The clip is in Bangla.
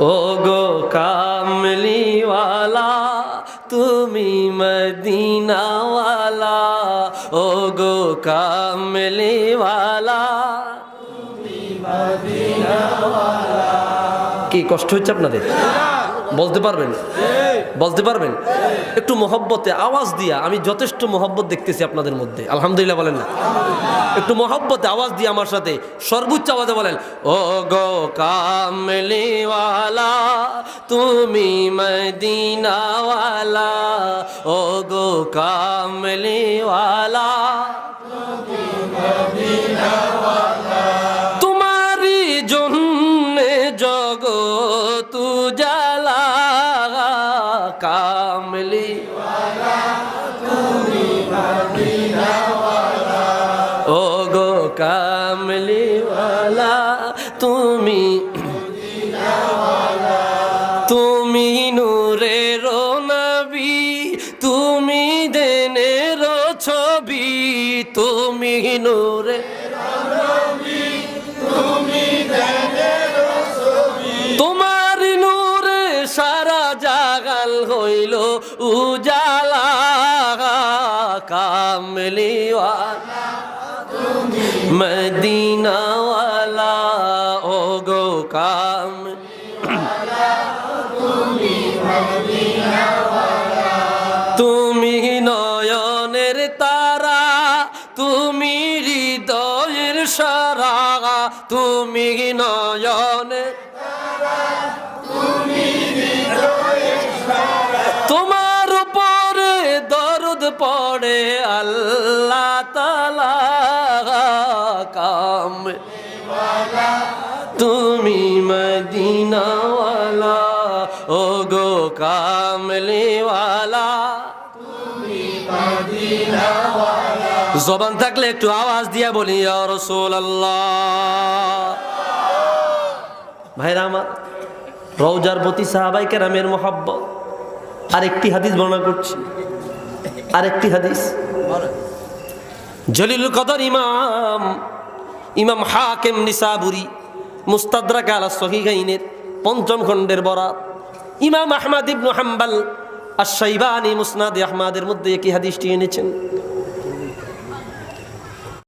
ও গো কামলিওয়ালা, তুমি মদিনাওয়ালা। ও গো কামলিওয়ালা, কি কষ্ট হচ্ছে আপনাদের? বলতে পারবেন? বলতে পারবেন? একটু মহব্বতে আওয়াজ দিয়া, আমি যথেষ্ট মহব্বত দেখতেছি আপনাদের মধ্যে। আলহামদুলিল্লাহ বলেন না। একটু মহব্বতে আওয়াজ দিয়ে আমার সাথে সর্বোচ্চ আওয়াজে বলেন ও গো কামলিওয়ালা তুমি মদিনাওয়ালা ও গো কামলিওয়ালা। তোমারি জন্যে জগত জালা কামলি। ও গো কামলিওয়ালা তুমি তুমি নূরে তোমার নূরে সারা জাগাল হইল উজালা কামলিওয়ালা। মদিনাওয়ালা ও গো কাম তুমি সারা, তুমি নয়নের তোমার উপরে দরদ পড়ে আল্লাহ তালা কাম তুমি মদিনাওয়ালা ও গো কামলিওয়ালা। জবান থাকলে একটু আওয়াজ দিয়া বলি রসোল আল্লাহ ভাইরা আমার রৌজার প্রতি সাহাবাই কেরামের মোহাব্বত। আরেকটি হাদিস বর্ণনা করছি। আরেকটি হাদিস। জলিল কদর ইমাম ইমাম হাকেম নিসাবুরি, মুস্তাদরাক আলা সহিগাইনের পঞ্চম খণ্ডের বরাত। ইমাম আহমাদ ইবনু হাম্বাল আর সাইবানি মুসনাদ আহমাদের মধ্যে একই হাদিসটি এনেছেন।